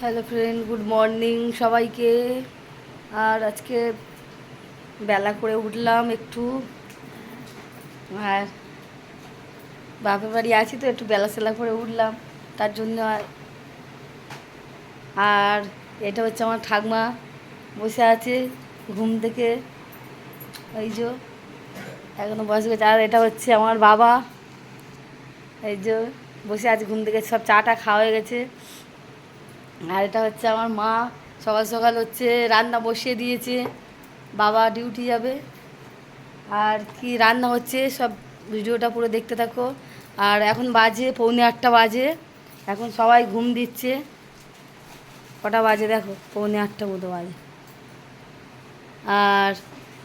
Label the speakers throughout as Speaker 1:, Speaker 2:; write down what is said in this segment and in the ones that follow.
Speaker 1: Hello friend good morning সবাইকে। আর আজকে বেলা করে উঠলাম একটু। আর বাপের বাড়ি আছি তো, একটু বেলা সেলা করে উঠলাম। তার জন্য আর- এটা হচ্ছে আমার ঠাকমা বসে আছে ঘুম থেকে। এই যে, এখনও বসে গেছে আর এটা হচ্ছে আমার বাবা। এই যে, বসে আছে ঘুম থেকে, সব চাটা খাওয়া হয়ে গেছে। আর এটা হচ্ছে আমার মা। সকাল সকাল হচ্ছে রান্না বসিয়ে দিয়েছে। বাবা ডিউটি যাবে। আর কি রান্না হচ্ছে সব ভিডিওটা পুরো দেখতে থাকো। আর এখন বাজে পৌনে আটটা বাজে। এখন সবাই ঘুম দিচ্ছে। কটা বাজে দেখো? পৌনে আটটা মতো বাজে। আর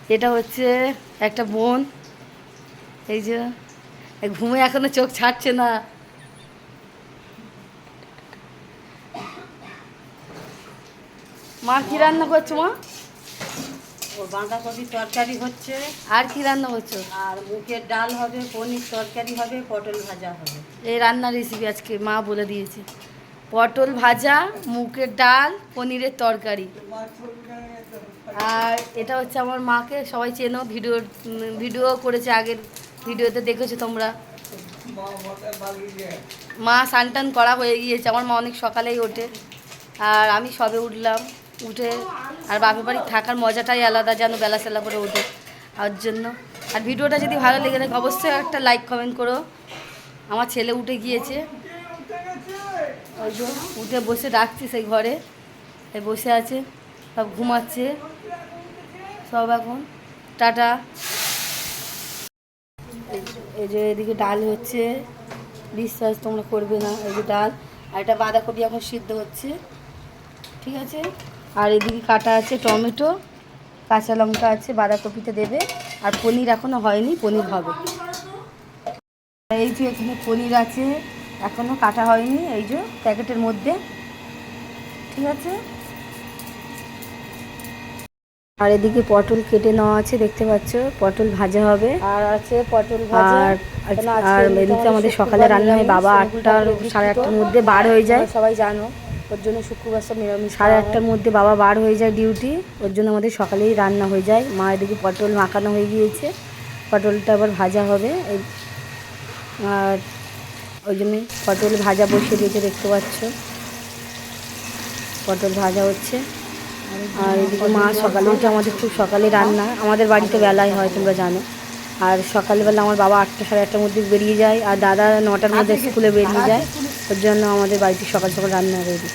Speaker 1: এটা হচ্ছে একটা বোন। এই যে ঘুমে এখনও চোখ ছাড়ছে না। মা কি রান্না করছ মা?
Speaker 2: ও বাঁধাকপি তরকারি হচ্ছে।
Speaker 1: আর কি রান্না করছ?
Speaker 2: আর মুগের ডাল হবে পনির তরকারি হবে পটল ভাজা হবে।
Speaker 1: এই রান্নার রেসিপি আজকে মা বলে দিয়েছে। পটল ভাজা মুগের ডাল পনিরের তরকারি। আর এটা হচ্ছে আমার মাকে সবাই চেনো ভিডিও ভিডিও করেছে আগের ভিডিওতে দেখেছ তোমরা? মা সানটান করা হয়ে গিয়েছে আমার মা অনেক সকালেই ওঠে। আর আমি সবে উঠলাম। উঠে। আর বাপের বাড়ি থাকার মজাটাই আলাদা, যেন বেলা সেলা করে উঠে। আর জন্য। আর ভিডিওটা যদি ভালো লেগে থাকে, অবশ্যই একটা লাইক কমেন্ট করো। আমার ছেলে উঠে গিয়েছে। ওই যে উঠে বসে ডাকছি সেই ঘরে। বসে আছে, সব ঘুমাচ্ছে। সব এখন। টাটা। এই- এই যে এদিকে ডাল হচ্ছে। বিশ্বাস তোমরা করবে না, এই যে ডাল। আর এটা বাঁধাকপি এখন সিদ্ধ হচ্ছে। ঠিক আছে? আর এদিকে কাটা আছে টমেটো কাঁচা লঙ্কা আছে বাঁধাকপিতে দেবে আর পনির এখনও হয়নি পনির হবে। এই যে এখানে পনির আছে এখনও কাটা হয়নি এই যে প্যাকেটের মধ্যে। ঠিক আছে? আর এদিকে পটল কেটে নেওয়া আছে দেখতে পাচ্ছ? পটল ভাজা হবে।
Speaker 2: আর আছে পটল ভাজা।
Speaker 1: আর আর এদিকে আমাদের সকালে রান্না হয় বাবা আটটার সাড়ে আটটার মধ্যে বার হয়ে যায়।
Speaker 2: সবাই জানো। ওর জন্য শুক্রবার সব নিরামিষ
Speaker 1: সাড়ে আটটার মধ্যে বাবা বার হয়ে যায় ডিউটি ওর জন্য আমাদের সকালেই রান্না হয়ে যায়। মা এদিকে পটল মাখানো হয়ে গিয়েছে পটলটা আবার ভাজা হবে। আর ওই জন্যই পটল ভাজা বসিয়ে দিয়েছে দেখতে পাচ্ছ। পটল ভাজা হচ্ছে। আর এদিকে মা সকালে উঠে আমাদের খুব সকালে রান্না। আমাদের বাড়িতে বেলায় হয় তোমরা জানো। আর সকালবেলা আমার বাবা আটটা সাড়ে আটটার মধ্যে বেরিয়ে যায় আর দাদা নটার মধ্যে স্কুলে বেরিয়ে যায়। ওর জন্য আমাদের বাড়িতে সকাল সকাল রান্না রেডি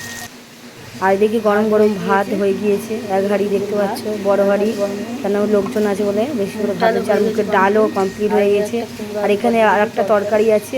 Speaker 1: আর দেখি গরম গরম ভাত হয়ে গিয়েছে, এক হাঁড়ি দেখতে পাচ্ছ, বড় হাঁড়ি কেন লোকজন আছে বলে বেশি করে ভাত হচ্ছে মুখের ডালও কমপ্লিট হয়ে গেছে। আর এখানে আর একটা তরকারি আছে।